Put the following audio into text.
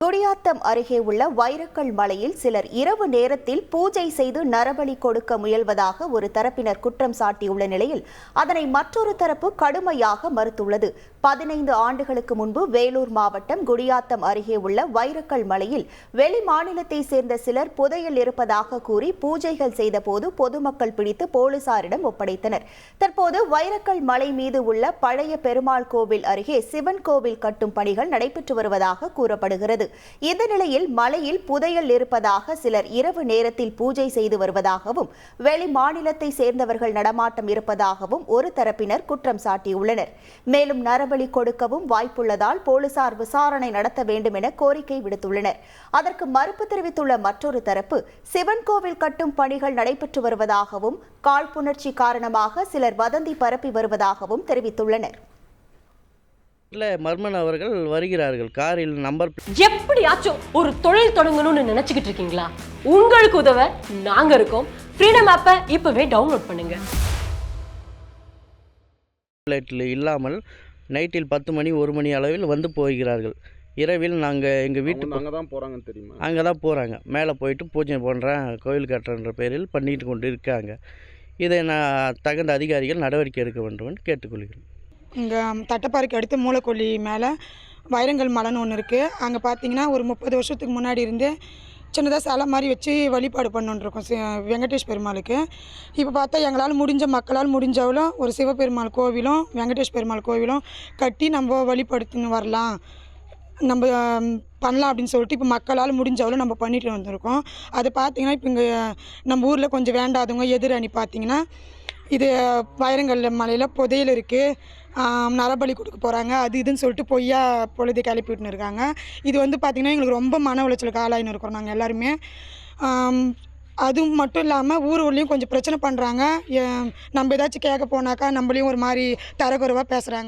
குடியாத்தம் அருகே உள்ள வைரக்கல் மலையில் சிலர் இரவு நேரத்தில் பூஜை செய்து நரபலி கொடுக்க முயல்வதாக ஒரு தரப்பினர் குற்றம் சாட்டியுள்ள நிலையில் அதனை மற்றொரு தரப்பு கடுமையாக மறுத்துள்ளது. பதினைந்து ஆண்டுகளுக்கு முன்பு வேலூர் மாவட்டம் குடியாத்தம் அருகே உள்ள வைரக்கல் மலையில் வெளி மாநிலத்தை சேர்ந்த சிலர் புதையல் இருப்பதாக கூறி பூஜைகள் செய்தபோது பொதுமக்கள் பிடித்து போலீசாரிடம் ஒப்படைத்தனர். தற்போது வைரக்கல் மலை மீது உள்ள பழைய பெருமாள் கோவில் அருகே சிவன் கோவில் கட்டும் பணிகள் நடைபெற்று வருவதாக கூறப்படுகிறது. இந்த நிலையில் மலையில் புதையல் இருப்பதாக சிலர் இரவு நேரத்தில் பூஜை செய்து வருவதாகவும் வெளி மாநிலத்தை சேர்ந்தவர்கள் நடமாட்டம் இருப்பதாகவும் ஒரு தரப்பினர் குற்றம் சாட்டியுள்ளனர். மேலும் நரபலி கொடுக்கவும் வாய்ப்புள்ளதால் போலீசார் விசாரணை நடத்த வேண்டும் என கோரிக்கை விடுத்துள்ளனர். அதற்கு மறுப்பு தெரிவித்துள்ள மற்றொரு தரப்பு சிவன் கோவில் கட்டும் பணிகள் நடைபெற்று வருவதாகவும் காழ்ப்புணர்ச்சி காரணமாக சிலர் வதந்தி பரப்பி வருவதாகவும் தெரிவித்துள்ளனர். மர்மன் அவர்கள் வருகிறார்கள். காரில் நம்பர் எப்படியாச்சும் ஒரு தொழில் தொடங்கணும்னு நினைச்சுக்கிட்டு இருக்கீங்களா? உங்களுக்கு உதவ நாங்க இருக்கோம். ஃப்ரீடம் ஆப்பை இப்பவே டவுன்லோட் பண்ணுங்க. பிளேட்டில் இல்லாமல் நைட்டில் பத்து மணி ஒரு மணி அளவில் வந்து போகிறார்கள். இரவில் நாங்கள் எங்கள் வீட்டு அங்கே தான் போகிறாங்கன்னு தெரியுமா? அங்கே தான் போகிறாங்க மேலே போயிட்டு பூஜை பண்ணுறேன் கோயில் கட்டுறன்ற பேரில் பண்ணிட்டு கொண்டு இருக்காங்க. இதை நான் தகுந்த அதிகாரிகள் நடவடிக்கை எடுக்க வேண்டும் என்று கேட்டுக்கொள்கிறேன். இங்கே தட்டப்பாறைக்கு அடுத்து மூலக்கொல்லி மேலே வைரங்கல் மலைன்னு ஒன்று இருக்குது அங்கே பார்த்தீங்கன்னா ஒரு முப்பது வருஷத்துக்கு முன்னாடி இருந்து சின்னதாக சிலை மாதிரி வச்சு வழிபாடு பண்ணிருக்கோம் வெங்கடேஷ் பெருமாளுக்கு. இப்போ பார்த்தா எங்களால் முடிஞ்ச மக்களால் முடிஞ்சவளும் ஒரு சிவபெருமாள் கோவிலும் வெங்கடேஷ் பெருமாள் கோவிலும் கட்டி நம்ம வழிபடுத்தின்னு வரலாம். நம்ம பண்ணலாம் அப்படின்னு சொல்லிட்டு இப்போ மக்களால் முடிஞ்சவளும் நம்ம பண்ணிட்டு வந்திருக்கோம். அது பார்த்தீங்கன்னா இப்போ இங்கே நம்ம ஊரில் கொஞ்சம் வேண்டாதவங்க எதிர் அணி பார்த்தீங்கன்னா இது வைரங்கல் மலையில் புதையல் இருக்குது நரபலி கொடுக்க போகிறாங்க அது இதுன்னு சொல்லிட்டு பொய்யா பொழுது கிளப்பிட்டுன்னு இருக்காங்க. இது வந்து பார்த்திங்கன்னா எங்களுக்கு ரொம்ப மன உளைச்சலுக்கு ஆளாயின்னு இருக்கிறோம் நாங்கள் எல்லாருமே. அது மட்டும் இல்லாமல் ஊர் ஊர்லேயும் கொஞ்சம் பிரச்சனை பண்ணுறாங்க நம்ம ஏதாச்சும் கேட்க போனாக்கா நம்மளையும் ஒரு மாதிரி தரக்குறைவாக பேசுகிறாங்க